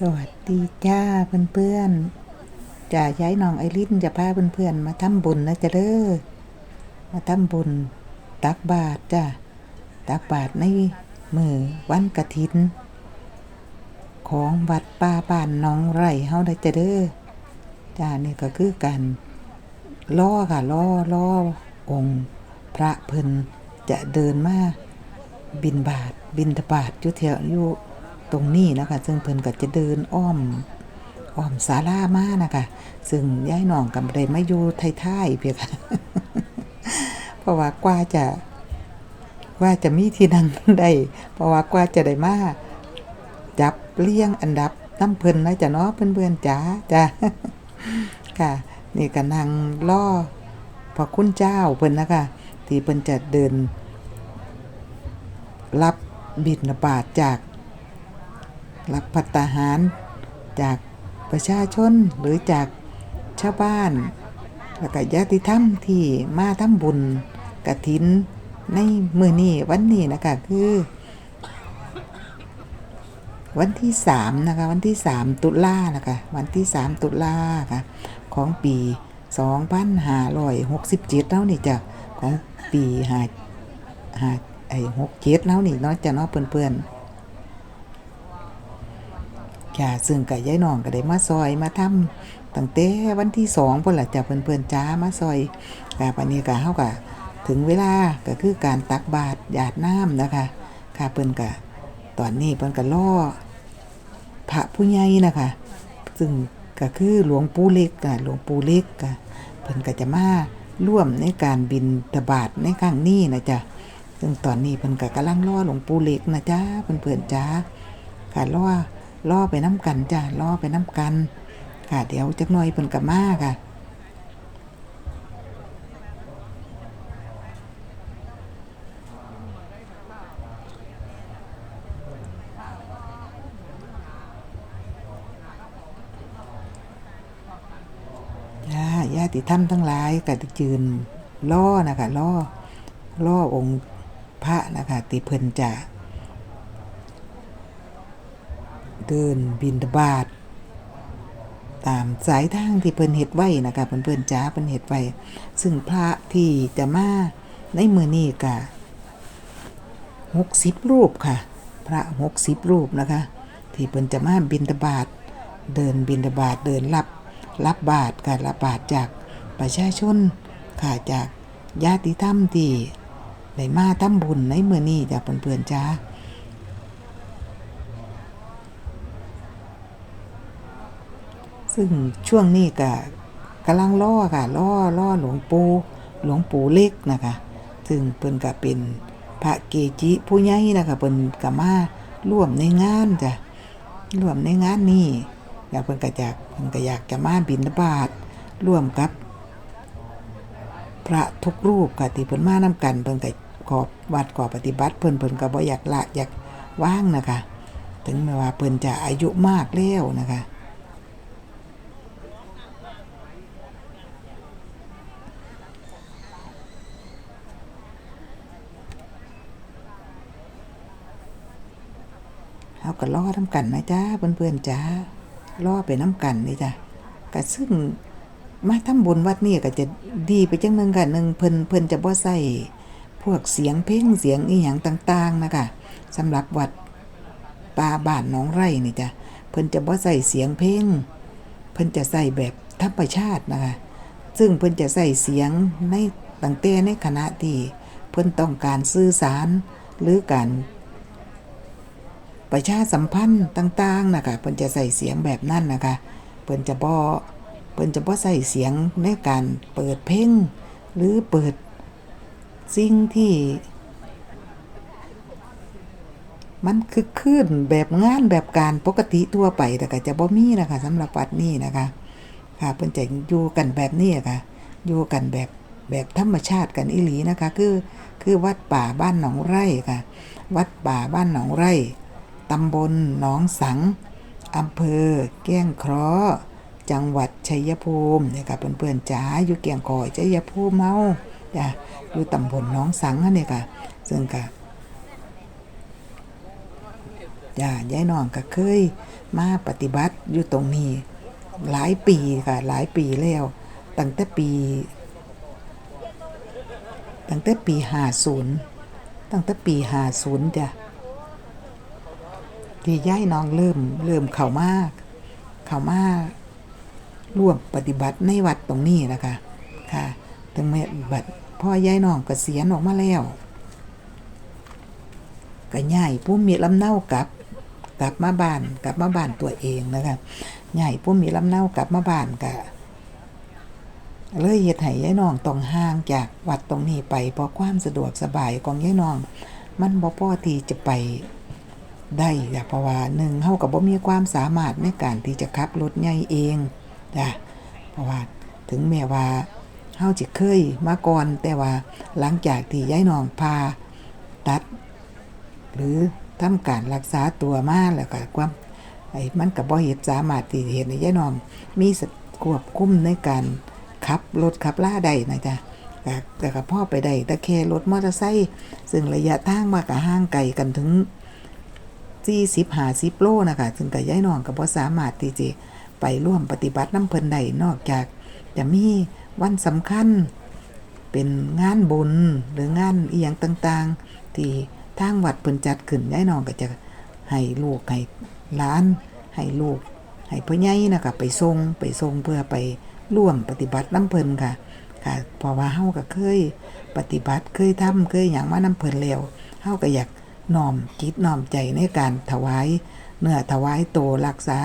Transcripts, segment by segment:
สวัสดีจ้าเพื่อนๆจะย้ายน้องไอรินจะพาเพื่อนๆมาทำบุญนะจ๊ะเด้อมาทำบุญ ตักบาตรจ้าตักบาตรในมือวันกระถิน ของวัดป่าบ้านน้องไร่เฮาได้จ้ะเด้อจ้านี่ก็คือการล่อค่ะล่อล่อองค์พระเพิ่นจะเดินมาบินบาทบินทบาทอยู่แถวอยู่ ตรงนี้นะคะ ซึ่งเพิ่นก็จะเดินอ้อมอ้อมศาลามานะคะ ซึ่งย้ายน้องกับได้มาอยู่ท้ายๆเพียค่ะ เพราะว่ากว่าจะกว่าจะมีที่นั่งได้ เพราะว่ากว่าจะได้มาจับเลี้ยงอันดับน้ำเพิ่นนะจ๊ะเนาะเพื่อนๆจ๋าจ้ะค่ะ นี่ก็นั่งล่อพระคุณเจ้าเพิ่นนะคะที่เพิ่นจะเดิน รับบิณฑบาตจาก รับพัตตาหาร จากประชาชนหรือจากชาวบ้านแล้วก็ญาติธรรมที่มาทำบุญกฐินในมือนี้วันนี้นะคะคือ วันที่สามนะคะวันที่สามตุลานะคะวันที่สามตุลาค่ะของปีสองพันห้าร้อยหกสิบเจ็ดแล้วนี่จ้ะของปีห้าห้าไอหกเจ็ดแล้วนี่เนาะจ้ะเนาะเพื่อนๆ ค่ะซึ่งกับยายน้องก็ได้มาซอยมาทำตั้งแต่วันที่สองพ่นละจ้ะเพื่อนๆจ้ามาซอยค่ะปันนี้ก็เฮาก็ถึงเวลาก็คือการตักบาตรหยาดน้ำนะคะ ค่ะเพิ่นก็ตอนนี้เพิ่นก็ล่อพระผู้ใหญ่นะคะ ซึ่งก็คือหลวงปู่เล็กกะหลวงปู่เล็กกะเพิ่นก็จะมาร่วมในการบินตบาทในครั้งนี้นะจ๊ะซึ่งตอนนี้เพิ่นก็กำลังล่อหลวงปู่เล็กนะจ๊ะเพื่อนๆจ้าค่ะล่อ ล่อไปน้ำกันจ้ะล่อไปน้ำกัน ค่ะ เดี๋ยวจักหน่อยเพิ่นก็มาค่ะญาติธรรมทั้งหลายก็จะยืนล่อนะคะล่อล่อองค์พระนะคะติเพิ่นจะ เดินบินบาตตามสายทางที่เพิ่นเฮ็ดไว้นะคะเพิ่นเพิ่นจ้าเพิ่นเฮ็ดไว้ ซึ่งพระที่จะมาในมือนี้ก็หกสิบรูปค่ะ พระหกสิบรูปนะคะ ที่เพิ่นจะมาบินบาตเดินบินบาตเดินรับรับบาตรค่ะรับบาตจากประชาชนค่ะจากญาติธรรมที่ได้มาทำบุญในมือนี้จ้ะเพื่อนๆจ้า ซึ่งช่วงนี้ก็กำลังล่อค่ะล่อล่อหลวงปู่หลวงปู่เล็กนะคะซึ่งเพิ่นก็เป็นพระเกจิผู้ใหญ่นะคะเพิ่นก็มาร่วมในงานจ้ะร่วมในงานนี้อยากเพิ่นก็อยากเพิ่นก็อยากจะมาบิณฑบาตร่วมกับ พระทุกรูปค่ะที่เพิ่นมานํกันเพิ่นก็ขอบวัดขอปฏิบัติเพิ่นเพิ่นก็บ่อยากละอยากว่างนะคะ ถึงแม้ว่าเพิ่นจะอายุมากแล้วนะคะ เฮาก็รอน้ำกันนะจ้าเพื่อนๆจ้ารอไปน้ำกันนี่จ้ะก็ซึ่งมาทำบุญวัดนี่ก็จะดีไปจังหนึงค่ะหนึ่งเพิ่นเพิ่นจะบ่ใส่พวกเสียงเพลงเสียงอีหยังต่าง ๆ นะคะสำหรับวัดป่าบ้านหนองไร่นี่จ้ะเพิ่นจะบ่ใส่เสียงเพลงเพิ่นจะใส่แบบธรรมชาตินะคะ ซึ่งเพิ่นจะใส่เสียงในตั้งแต่ในขณะที่เพิ่นต้องการสื่อสารหรือการ ประชาสัมพันธ์ต่างๆนะคะเพิ่นจะใส่เสียงแบบนั้นนะคะเพิ่นจะบ่เพิ่นจะบ่ใส่เสียงในการเปิดเพลงหรือเปิดสิ่งที่ มันคือคลื่นแบบงานแบบการปกติทั่วไปแต่ก็จะบ่มีนะคะสำหรับวัดนี้นะคะค่ะเพิ่นจะอยู่กันแบบนี้ค่ะอยู่กันแบบแบบธรรมชาติกันอีหลีนะคะ คือคือวัดป่าบ้านหนองไร่ค่ะ วัดป่าบ้านหนองไร่ ตำบลหนองสังอำเภอแก้งเคราะจังหวัดชัยภูมิเนี่ยค่ะเพื่อนๆจ๋าอยู่เกียงคอยชัยภูมิเมาจ้ะอยู่ตำบลหนองสังนั่นเนี่ยค่ะ ซึ่งค่ะจ้ายายน้องก็เคยมาปฏิบัติอยู่ตรงนี้หลายปีค่ะ หลายปีแล้ว ตั้งแต่ปี ตั้งแต่ปี50ตั้งแต่ปี50จ้ะ ที่ยายน้องเริ่มเริ่มเข้ามาก เข้ามากร่วมปฏิบัติในวัดตรงนี้นะคะค่ะถึงแม้บัดพ่อยายน้องเกษียณออกมาแล้วก็ย้ายผู้มีลำเนากลับ กลับมาบ้านกลับมาบ้านตัวเองนะคะย้ายผู้มีลำเนากลับมาบ้านก็เลยเฮ็ดให้ยายน้องต้องห่างจากวัดตรงนี้ไปเพราะความสะดวกสบายของยายน้อง มันบ่พอที่จะไป ได้จ้ะเพราะว่าหนึ่งเฮาก็บ่มีความสามารถในการที่จะขับรถใหญ่เองจ้ะเพราะว่าถึงแม้ว่าเฮาจะเคยมาก่อนแต่ว่าหลังจากที่ยายน้องพาตัด หรือทำการรักษาตัวมาแล้วก็ความไอ้มันก็บ่เฮ็ดสามารถที่เฮ็ดให้ยายน้อง มีสควบคุมในการขับรถขับล่าได้นะจ๊ะแต่ก็พ่อไปได้แต่แค่รถมอเตอร์ไซค์ซึ่งระยะทางมาก็ห่างไกลกันถึง 40 50โลนะคะซึ่งก็ยายน้องก็บ่สามารถที่จะไปร่วมปฏิบัติน้ำเพิ่นได้นอกจาก จะมีวันสำคัญ เป็นงานบุญหรืองานอีหยังต่างๆ ที่ทางวัดเพิ่นจัดขึ้นยายน้องก็จะให้ลูกให้หลาน ให้ลูก ให้พ่อใหญ่นะคะไปส่งไปส่งเพื่อไปร่วมปฏิบัติน้ำเพิ่นค่ะค่ะเพราะว่าเฮาก็เคยปฏิบัติเคยทำเคยหยังมาน้ำเพิ่นแล้วเฮาก็อยาก น้อมจิตน้อมใจในการถวายเนื้อถวายโตรักษา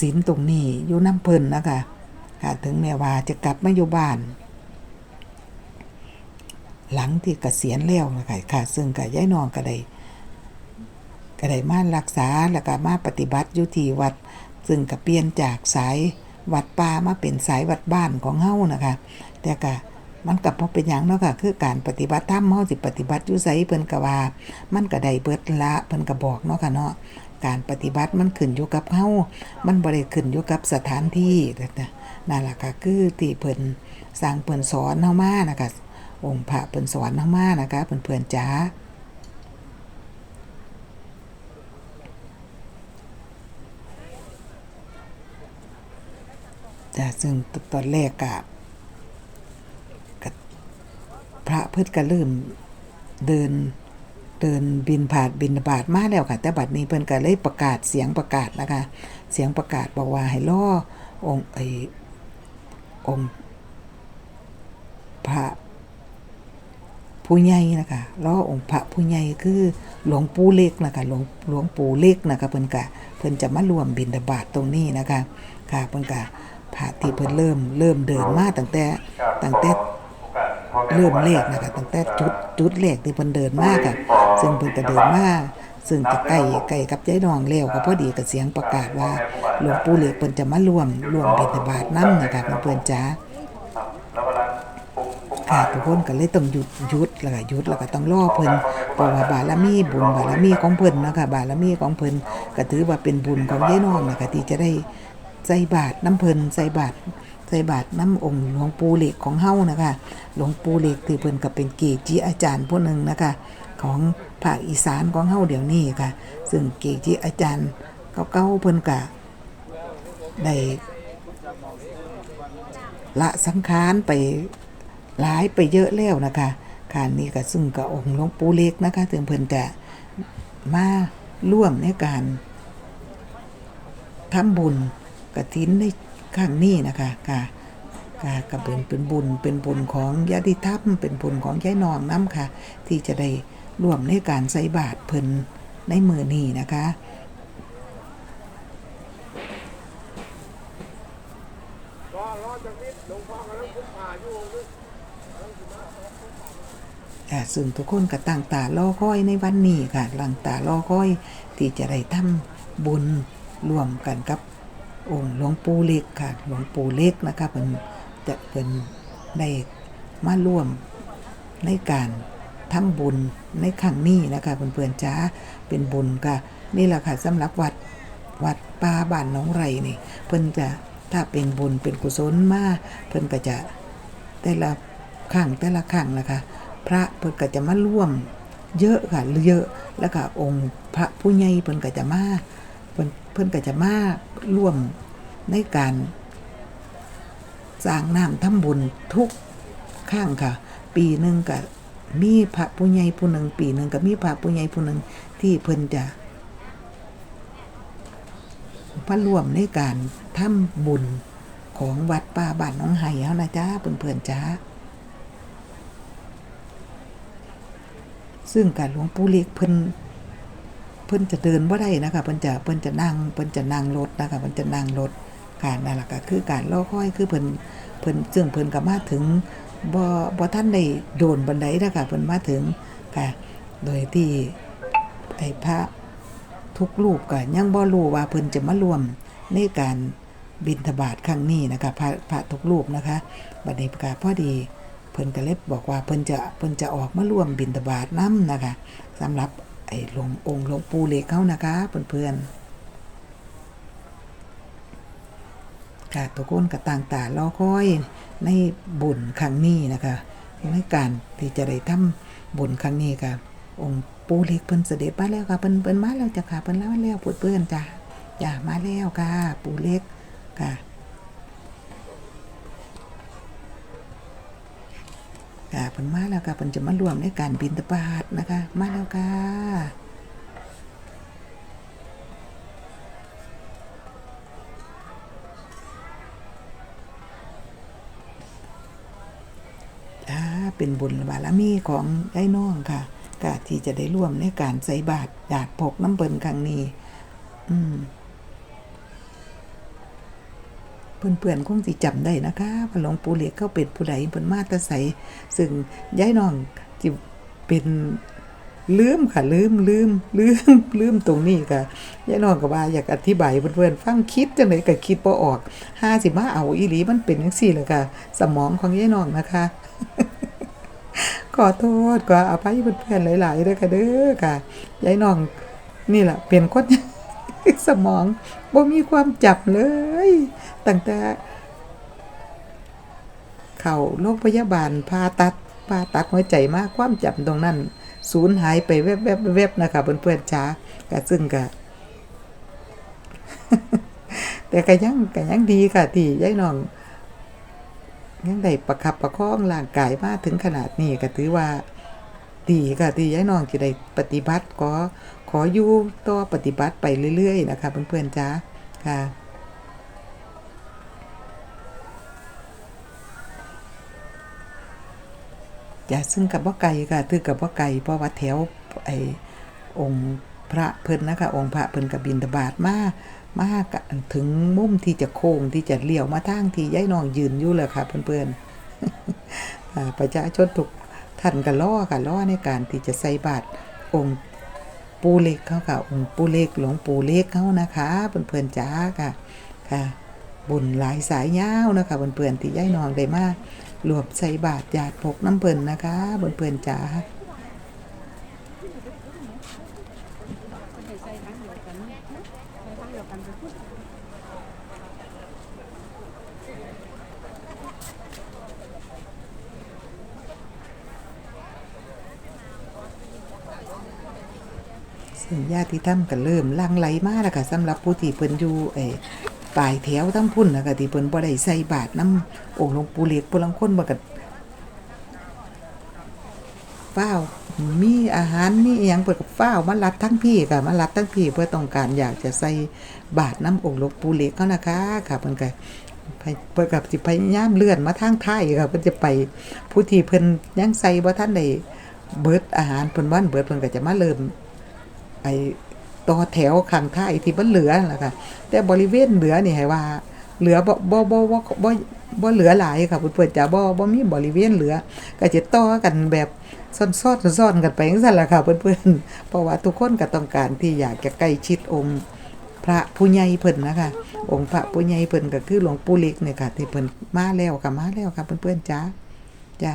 ศีลตรงนี้อยู่น้ำเพิ่นนะคะค่ะถึงแม้ว่าจะกลับมาอยู่บ้าน หลังที่เกษียณแล้วนะคะค่ะ ซึ่งก็ยายนองก็ได้ก็ได้มารักษาแล้วก็มาปฏิบัติอยู่ที่วัด ซึ่งก็เปลี่ยนจากสายวัดป่ามาเป็นสายวัดบ้านของเฮ้านะคะแต่ก็ มันก็บ่เป็นหยังเนาะค่ะ คือการปฏิบัติธรรมเฮาสิปฏิบัติอยู่ไสเพิ่นก็ว่า มันก็ได้เบิดละเพิ่นก็บอกเนาะค่ะเนาะการปฏิบัติมันขึ้นอยู่กับเฮามันบ่ได้ขึ้นอยู่กับสถานที่นะนั่นล่ะค่ะคือที่เพิ่นสร้างเพิ่นสอนเฮามานะคะองค์พระเพิ่นสอนเฮามานะคะเพื่อนๆจ๋าจ้ะซึ่งตอนแรกกะกะพ ระเพิ่นก็เริ่มเดินเดินบินผ่านบินบาตมาแล้วค่ะ แต่บัดนี้เพิ่นก็เลยประกาศเสียงประกาศนะคะ เสียงประกาศบอกว่าให้รอองค์ไอ้องค์พระผู้ใหญ่นะคะรอองค์พระผู้ใหญ่คือหลวงปู่เล็กนะคะหลวงหลวงปู่เล็กนะคะเพิ่นก็เพิ่นจะมารวมบิณฑบาตตรงนี้นะคะ ค่ะเพิ่นก็พระที่เพิ่นเริ่มเริ่มเดินมาตั้งแต่ตั้งแต่ เริ่มแรกนะคะตั้งแต่จุดจุดแรกที่เพิ่นเดินมาค่ะซึ่งเพิ่นก็เดินมาซึ่งก็ใกล้ใกล้กับยายน้องแล้วก็พอดีกับเสียงประกาศว่าหลวงปู่เหล็กเพิ่นจะมารวมรวมบิณฑบาตนํนะคะเพื่นจ๋าค่ะทุกคนก็เลยต้องหยุดหยุดแล้วก็หยุดแล้วก็ต้องรอเพิ่นเพราะว่าบารมีบุญบารมีของเพิ่นนะคะบารมีของเพิ่นก็ถือว่าเป็นบุญของยายน้องนะคะที่จะได้ใส่บาตรน้ำเพิ่นใส่บาตร ส่บาตรน้ำองค์หลวงปู่เหล็กของเฮานะคะ หลวงปู่เหล็กที่เพิ่นก็เป็นเกจิอาจารย์ผู้หนึ่งนะคะ ของภาคอีสานของเฮาเดี๋ยวนี้ค่ะ ซึ่งเกจิอาจารย์เก่าๆเพิ่นก็ได้ละสังขารไปหลายไปเยอะแล้วนะคะค่ะนี่ก็ซึ่งกับองค์หลวงปู่เล็กนะคะ ถึงเพิ่นจะมาร่วมในการทำบุญกฐินใน ครั้งนี้นะคะค่ะค่ะก็เป็นเป็นบุญเป็นบุญของญาติธรรมเป็นบุญของยายนองน้ำค่ะ ที่จะได้ร่วมในการใส่บาตรเพิ่นในมือนี้นะคะค่ะซึ่งทุกคนก็ตั้งตารอคอยในวันนี้ค่ะตั้งตารอคอยที่จะได้ทำบุญร่วมกันกับ องค์หลวงปู่เล็กค่ะ หลวงปู่เล็กนะคะเพิ่นจะเป็นได้มาร่วมในการทำบุญในครั้งนี้นะคะเพื่อนๆจ้าเป็นบุญค่ะ นี่แหละค่ะสำหรับวัดวัดป่าบ้านหนองไรนี่ เพิ่นจะถ้าเป็นบุญเป็นกุศลมาเพิ่นก็จะแต่ละครั้งแต่ละครั้งนะคะ พระเพิ่นก็จะมาร่วมเยอะค่ะเยอะแล้วก็องค์พระผู้ใหญ่เพิ่นก็จะมาเพิ่น เพิ่นก็จะมาร่วมในการสร้างน้ำทำบุญทุกข้างค่ะ ปีหนึ่งก็มีพระผู้ใหญ่ผู้หนึ่งปีหนึ่งก็มีพระผู้ใหญ่ผู้หนึ่งที่เพิ่นจะพระร่วมในการทำบุญของวัดป่าบ้านน้องไห้เฮานะจ้าเพื่อนๆจ้าซึ่งการหลวงปู่เล็กเพิ่น พิ่นจะเดินบ่ได้นะคะเพิ่นจะเพิ่นจะนั่งเพิ่นจะนั่งรถนะคะเพิ่นจะนั่งรถการนั่นแหล่ะก็คือการรอค่อยคือเพิ่นเพิ่นซึ่งเพิ่นก็มาถึงบ่บ่ทันได้โดนบันไดนะคะเพิ่นมาถึงค่ะโดยที่ไอ้พระทุกรูปก็ยังบ่รู้ว่าเพิ่นจะมารวมในการบิณฑบาตครั้งนี้นะคะพระพระทุกรูปนะคะบัดนี้ก็พอดีเพิ่นก็เลยบอกว่าเพิ่นจะเพิ่นจะออกมาร่วมบิณฑบาตนํนะคะสำหรับ อ้หลวงองค์หลวงปู่เล็กเขานะคะเพื่อนๆค่ะทุกคนก็ต่างตารอคอยในบุญครั้งนี้นะคะในการที่จะได้ทำบุญครั้งนี้ค่ะองค์ปู่เล็กเพิ่นเสด็จมาแล้วค่ะเพิ่นเพิ่นมาแล้วจ้ะค่ะเพิ่นมาแล้วเพื่อนๆจ้ะจ้ะมาแล้วค่ะปู่เล็กค่ะ ค่ะเพิ่นมาแล้วค่ะเพิ่นจะมารวมในการบินตบาตนะคะ มาแล้วค่ะอ่าเป็นบุญบารมีของไอ้น้องค่ะกะที่จะได้ร่วมในการใส่บาตรหยาดพกน้ำเปินครั้งนี้ อืม เพื่อนๆคงสิจำได้นะคะว่าหลวงปู่เหล็กเข้าเป็นผู้ใดเพิ่นมาตะใสซึ่งย้ายน้องจิเป็นลืมค่ะลืมลืมลืมลืมตรงนี้ค่ะย้ายน้องก็ว่าอยากอธิบายเพื่อนๆฟังคิดจังไดก็คิดบ่ออกห้าสิมาเอาอีหลีมันเป็นจังซี่แหละค่ะ สมองของย้ายน้องนะคะ ขอโทษก็อภัยเพื่อนๆหลายๆเด้อค่ะเด้อค่ะย้ายน้องนี่แหละเป็นคน สมองบ่มีความจับเลย ตั้งแต่ เข้าโรงพยาบาลผ่าตัดผ่าตัดหัวใจมากความจำตรงนั้นสูญหายไปแวบๆแวบนะคะเพื่อนๆจ้าก็ซึ่งก็แต่ก็ยังก็ยังดีค่ะที่ยายน้องยังได้ประคับประคองร่างกายมาถึงขนาดนี้ก็ถือว่า ดีค่ะที่ยายน้องจะได้ปฏิบัติขอ ขออยู่ต่อปฏิบัติไปเรื่อยๆนะคะเพื่อนๆจ้าค่ะจ้ะซึ่งกับว่าไก่ค่ะถือกับว่าไก่เพราะว่าแถวไอ้องค์พระเพิ่นนะคะ องค์พระเพิ่นกับบินตบาทมามากถึงมุมที่จะโค้งที่จะเลี้ยวมาทางที่ย้ายน้องยืนอยู่เลยค่ะ เพื่อนๆประชาชนทุกท่านก็ล้อค่ะล้อในการที่จะใส่บาตรองค์ ปูเล็กเขาค่ะองค์ปูเล็กหลวงปูเล็กเขานะคะเพื่อนๆจ้าค่ะค่ะ บุญหลายสายยาวนะคะเพื่อนๆที่ย่ายนองได้มากรวบใส่บาตรหยาดพกน้ำเพิ่นนะคะเพื่อนๆจ้าซึ่ง ญาติธรรมก็เริ่มลังไหลมาแล้วค่ะสำหรับผู้ที่เพิ่นอยู่ไอ้ปลายแถวทั้งพุ่นนะคะที่เพิ่นบ่ได้ใส่บาตรน้ำองค์หลวงปู่เล็กผู้ลังคนบ่ก็ฟ้าวมีอาหารมีอหยังเพิ่นก็ฟ้าวมารัดทั้งพี่ค่ะมารัดทั้งพี่เพื่อต้องการอยากจะใส่บาตรน้ำองค์หลวงปู่เล็กเขานะคะค่ะเพิ่นก็ไปเพิ่นกับสิพยายามเลื่อนมาทางท้ายค่ะเพิ่นจะไปผู้ที่เพิ่นยังใส่บ่ทันได้เบิดอาหารเพิ่นวันเบิดเพิ่นก็จะมาเริ่ม ไอ้ต่อแถวข้างท้ายที่มันเหลือล่ะค่ะ แต่บริเวณเหลือนี่ให้ว่า เหลือบ่บ่บ่บ่บ่บ่เหลือหลายค่ะเพิ่อนๆจะบ่บ่มีบริเวณเหลือ ก็จะต่อกันแบบซ้อนๆซ้อนๆกันไปจังซั่นล่ะค่ะเพิ่อนๆเพราะว่าทุกคนก็ต้องการที่อยากจะใกล้ชิดองค์พระผู้ใหญ่เพิ่นนะคะ องค์พระผู้ใหญ่เพิ่นก็คือหลวงปู่เล็กเนี่ยค่ะที่เพิ่นมาแล้วค่ะมาแล้วค่ะเพื่อนๆจ้าจ้า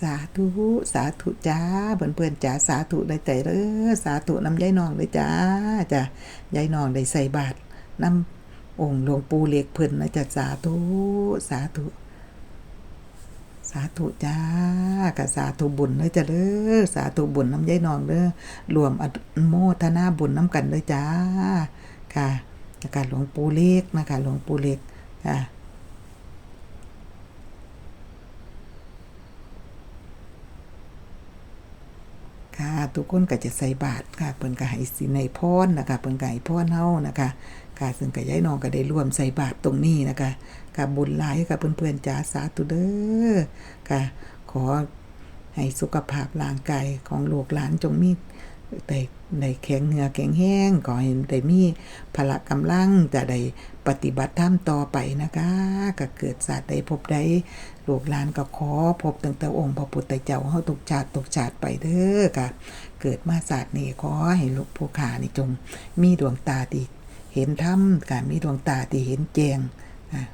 สาธุสาธุจ้าเพื่อนเพื่อนจ้าสาธุได้ใจเด้อสาธุน้ำยายนองเลยจ้าจ้ะยายนองได้ใส่บาตรน้ำองค์หลวงปู่เล็กเพิ่นนะจ้ะสาธุสาธุสาธุจ้ากะสาธุบุญเลยจ้ะเด้อสาธุบุญน้ำยายนองเด้อรวมอโมทนาบุญน้ำกันเลยจ้าค่ะนะคะหลวงปู่เล็กนะคะหลวงปู่เล็กค่ะ ค่ะ ทุกคนก็จะใส่บาตรค่ะเพิ่นก็ให้สินในพรนะคะเพิ่นก็ให้พรเฮานะคะค่ะซึ่งก็ย้ายน้องก็ได้ร่วมใส่บาตรตรงนี้นะคะค่ะบุญหลายค่ะเพื่อนๆจ๋าสาธุเด้อค่ะ ขอให้สุขภาพร่างกายของลูกหลานจงมีได้ได้แข็งเนื้อแข็งแรงขอให้ได้มีพละกำลังจะได้ปฏิบัติธรรมต่อไปนะคะก็เกิดศาสตร์ใดพบใด ลูกหลานก็ขอพบตั้งแต่องค์พระพุทธเจ้าเฮาทุกชาติทุกชาติไปเด้อค่ะ เกิดมาศาสตร์นี้ขอให้ลูกผู้ขานี่จง มีดวงตาที่เห็นธรรมค่ะมีดวงตาที่เห็นแจ้งค่ะ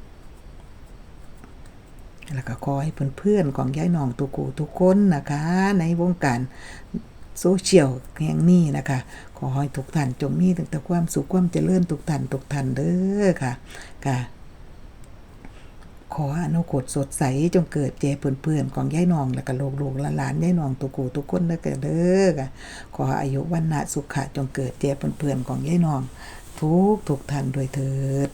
แล้วก็ขอให้เพื่อนๆของยายหนองตุกูทุกคนนะคะ ในวงการโซเชียลแห่งนี้นะคะ ขอให้ทุกท่านจงมีตั้งแต่ความสุขความเจริญทุกท่านทุกท่านเด้อค่ะค่ะ ขออนุกตสดใสจงเกิดเจเพื่อนๆของยายนอง แล้วก็ลูกๆหลานยายนองตุกูทุกคนเด้อเด้อขออายุวันนะสุขะจงเกิดเจเพื่อนๆของยายนอง ทุกทุกท่านด้วยเถิด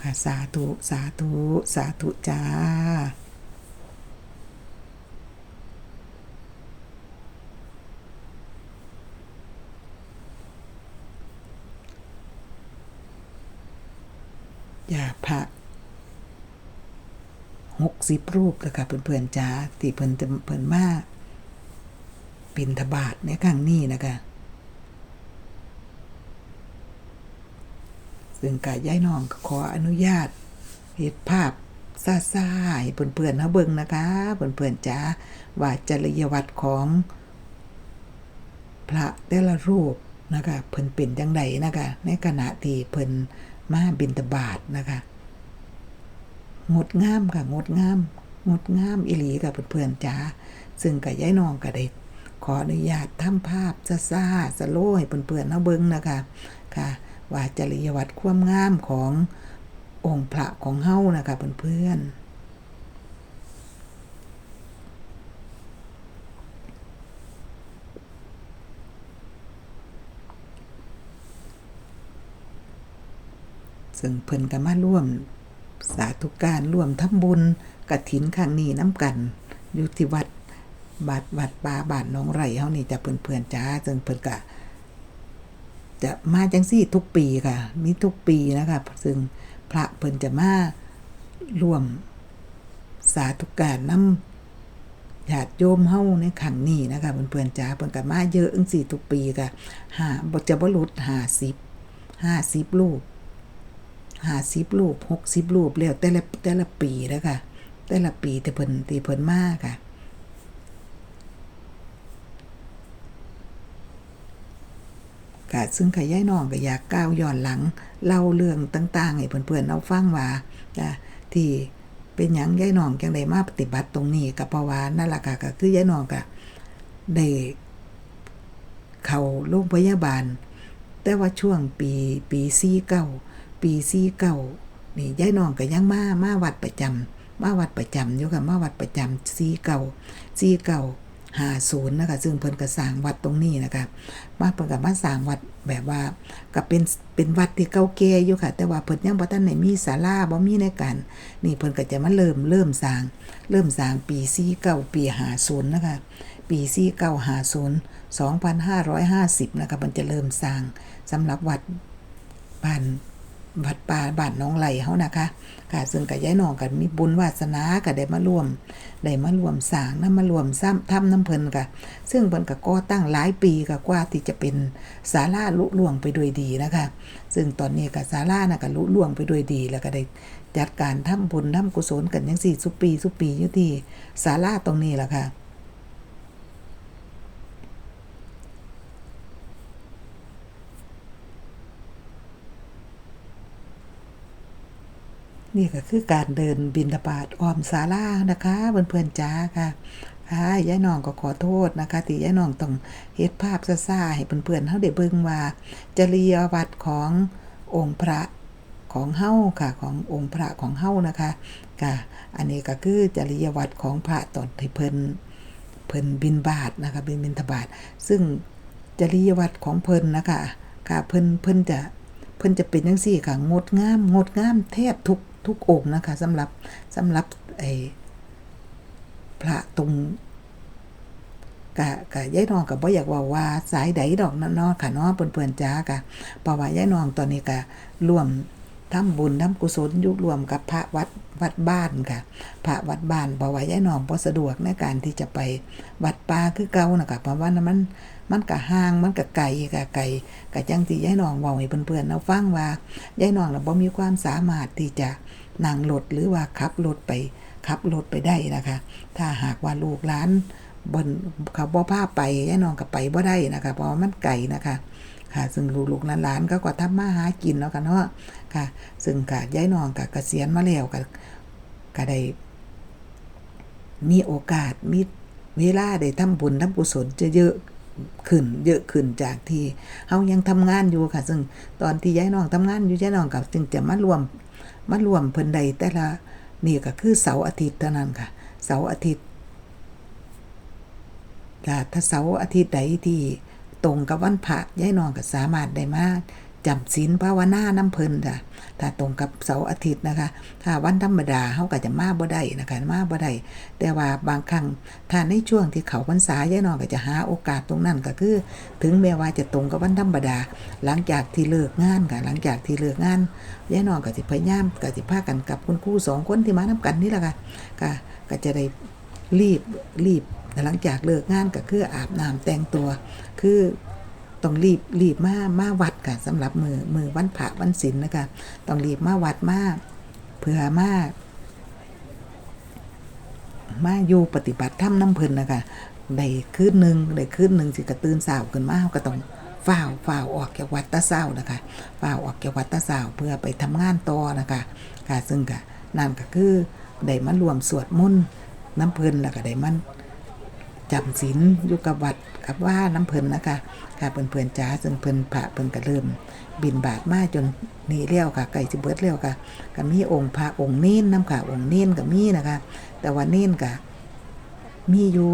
ค่ะสาธุสาธุสาธุจ้าอย่าพระ หกสิบรูปแล้วค่ะเพื่อนๆจ้าที่เพิ่นเพิ่นมาปินทบาทในครั้งนี้นะคะซึ่งกายย้ายน้องก็ขออนุญาตเฮ็ดภาพซ่าซ่าๆให้เพื่อนๆเฮาเบิ่งนะคะเพื่อนๆจ้าว่าจริยวัตรของพระแต่ละรูปนะคะเพิ่นเป็นจังไดนะคะในขณะที่เพิ่นมาบิณฑบาตนะคะ งดงามค่ะงดงาม งดงามอีหลีกับเพื่อนๆจ้าซึ่งกับยายน้องก็ได้ขออนุญาตทำภาพซาซ่าๆสโลว์ให้เพื่อนๆเฮาเบิ่งนะคะค่ะ ว่าจริยวัตรความงามขององค์พระของเฮานะคะเพื่อนๆซึ่งเพิ่นก็มาร่วม สาธุการร่วมทำบุญกฐินครั้งนี้น้ำกัน อยู่ที่วัดบาดวัดป่าบานหน้องไร่เฮานี่จะเพื่อนๆจ้าซึ่งเพิ่อนก็จะมาจังซี่ทุกปีค่ะ มีทุกปีนะคะซึ่งพระเพิ่นจะมาร่วมสาธุการน้ำญาติโยมเฮาในขังนี้นะคะเพื่อนๆจ้าเพิ่นก็มาเยอะจังซี่ทุกปีก็ห้าบ่จะบ่หลุ ด50 50รูป50รูป60รูปแล้วแต่ละแต่ละปีนะคะแต่ละปีที่เพิ่นที่เพิ่นมาค่ะค่ะซึ่งขยายน้องก็อยากก้าวย้อนหลังเล่าเรื่องต่างๆให้เพื่อนๆเอาฟังว่าที่เป็นหยังยายน้องจังไดมาปฏิบัติตรงนี้ก็เพราะว่านั่นล่ะค่ะก็คือยายน้องก็ได้เข้าโรงพยาบาล แต่ว่าช่วงปีปี49 ปี49นี่ยายน้องก็ยังมามาวัดประจำมาวัดประจำอยู่ค่ะมาวัดประจำ49 49 50นะคะซึ่งเพิ่นก็สร้างวัดตรงนี้นะคะมาเพิ่นก็มาสร้างวัดแบบว่าก็เป็นเป็นวัดที่เก่าแก่อยู่ค่ะ แต่ว่าเพิ่นยังบ่ทันได้มีศาลาบ่มีในการนี่เพิ่นก็จะมาเริ่มเริ่มสร้าง เริ่มสร้างปี49ปี50นะคะปี4950 2550นะคะมันจะเริ่มสร้างสำหรับวัดบ้าน วัดป่าบ้านน้องไหลเฮานะคะค่ะซึ่งก็ย้ายน้องก็มีบุญวาสนาก็ได้มาร่วมได้มารวมสร้างนำมารวมซ้ำทำน้ำเพิ่นค่ะซึ่งเพิ่นก็ก่อตั้งหลายปีก็กว่าที่จะเป็นศาลาลุล่วงไปด้วยดีนะคะ ซึ่งตอนนี้ก็ศาลาน่ะก็ลุล่วงไปด้วยดี แล้วก็ได้จัดการทำบุญทำกุศลกันจังซี่สุปีสุปีอยู่ที่ศาลาตรงนี้ล่ะค่ะ นี่ก็คือการเดินบินทบาทอ้อมศาลานะคะเพื่อนๆจ้าค่ะค่ะยายน้องก็ขอโทษนะคะที่ยายน้องต้องเฮ็ดภาพซ่าๆให้เพื่อนๆเฮาได้เบิ่งว่าจริยวัตรขององค์พระของเฮาค่ะขององค์พระของเฮานะคะค่ะอันนี้ก็คือจริยวัตรของพระตอนที่เพิ่นเพิ่นบินบาตนะคะบินบินทบาทซึ่งจริยวัตรของเพิ่นนะคะค่ะเพิ่นเพิ่นจะเพิ่นจะเป็นจังซี่ค่ะงดงามงดงามแทบทุก ทุกองค์นะคะสำหรับสำหรับไอ้พระตรงกะกะยายนองกับบ่อยากว่าว่าสายใดดอกเนาะค่ะเนาะเพิ่นๆจ้ากะเพราะว่ายายนองตอนนี้กะร่วม ทำบุญทำกุศลอยู่รวมกับพระวัดวัดบ้านค่ะ พระวัดบ้านเพราะว่ายายน้องบ่สะดวกในการที่จะไปวัดป่าคือเก่านะคะเพราะว่ามันมันก็ห่างมันก็ไกลก็ไกลก็จังที่ยายน้องเว้าให้เพื่อนๆเราฟังว่ายายน้องน่ะบ่มีความสามารถที่จะนั่งรถหรือว่าขับรถไปขับรถไปได้นะคะ ถ้าหากว่าลูกหลานบนเขาบ่พาไปยายน้องก็ไปบ่ได้นะคะ เพราะมันไกลนะคะค่ะซึ่งลูกหลานๆก็ก็ทำมาหากินเนาะค่ะเนาะ ค่ะ ซึ่งก็ยายนองก็เกษียณมาแล้วก็ก็ได้มีโอกาสมีเวลาได้ทำบุญทำกุศลจะเยอะขึ้นเยอะขึ้นจากที่เฮายังทำงานอยู่ค่ะ ซึ่งตอนที่ยายน้องทำงานอยู่ยายน้องก็จึงจะมารวมมารวมเพิ่นใดแต่ละนี่ก็คือเสาร์อาทิตย์เท่านั้นค่ะ เสาร์อาทิตย์ถ้าเสาร์อาทิตย์ใดที่ตรงกับวันพระยายน้องก็สามารถได้มา จำศีลภาวนาน้ำเพลินจ้ะถ้าตรงกับเสาร์อาทิตย์นะคะ ถ้าวันธรรมดาเฮาก็จะมาบ่ได้นะคะมาบ่ได้แต่ว่าบางครั้งถ้าในช่วงที่เขาพรรษายายน้องก็จะหาโอกาสตรงนั้นก็คือ ถึงแม้ว่าจะตรงกับวันธรรมดา หลังจากที่เลิกงานค่ะหลังจากที่เลิกงานยาน้องก็สิพยายามก็สิพากันกับคุณครูสองคนที่มานํกันนี่แหละค่ะก็ก็จะได้รีบรีบหลังจากเลิกงานก็คืออาบน้ำแต่งตัว คือ ต้องรีบรีบมามาวัดค่ะสำหรับมือมือวันพระวันศีลนะคะต้องรีบมาวัดมาเพื่อมามาอยู่ปฏิบัติธรรมน้ำเพลินนะคะได้คืนหนึ่งได้คืนหนึ่งสิกระตื่นสาวขึ้นมาก็ต้องฝ้าวฝ้าวออกจากวัดตะเศร้านะคะฝ้าวออกจากวัดตะเศร้าเพื่อไปทำงานต่อนะคะค่ะซึ่งก็นั่นก็คือได้มารวมสวดมนต์น้ำเพลินแล้วก็ได้มันจำศีลอยู่กับวัด กับว่าน้ำเพลินนะคะค่ะเพลินเพลินจ้าซึ่งเพลินพระเพลินก็เริ่ม บินบาทมาจนนี่เลี้ยวค่ะไก่สิเบิดเลี้ยวค่ะก็มีองค์พระองค์เน้นน้ำค่ะองค์เน้นกับมีนะคะ แต่ว่าเน้นก็มีอยู่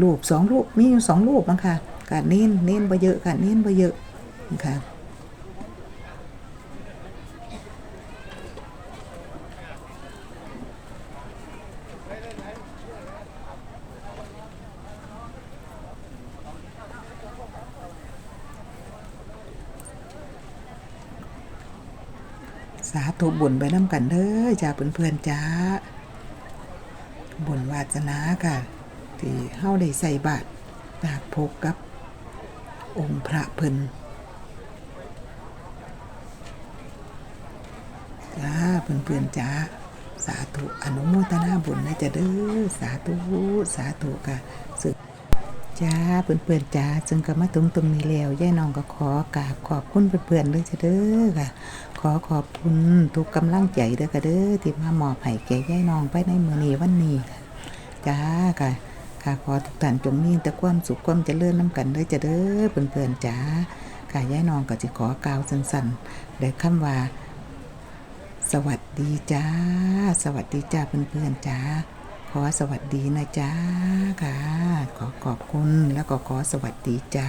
รูปสองรูปมีอยู่สองรูปมั้งค่ะการเน้นเน้นไปเยอะค่ะเน้นไปเยอะค่ะ ธุบุญไปน้ำกันเด้อจ้าเพื่อนๆจ้า บุญวาสนาค่ะ ที่เฮาได้ใส่บาตรบาตรพกกับ องค์พระเพิ่นจ้าเพื่อนๆจ้า สาธุอนุโมทนาบุญนะจ้าเด้อสาธุ สาธุค่ะสึก จ้าเพื่อนๆจ้าจึงก็มาถึงตรงนี้แล้วย่ายน้องก็ขอกราบขอบคุณเพื่อนๆเลยจ้ะเด้อค่ะ ขอขอบคุณทุกกำลังใจเด้อค่ะเด้อที่มามอบให้แก่ย่ายน้องไปในมือนี้วันนี้ค่ะจ้าค่ะค่ะขอทุกท่านจงมีแต่ความสุขความเจริญน้ำกันเด้อจ้ะเด้อเพื่อนๆจ้าค่ะย่ายน้องก็สิขอกล่าวสั้นๆด้วยคำว่า สวัสดีจ้า สวัสดีจ้าเพื่อนๆจ้า อสวัสดีนะจ๊ะค่ะ ขอขอบคุณแล้วก็ขอสวัสดีจ้า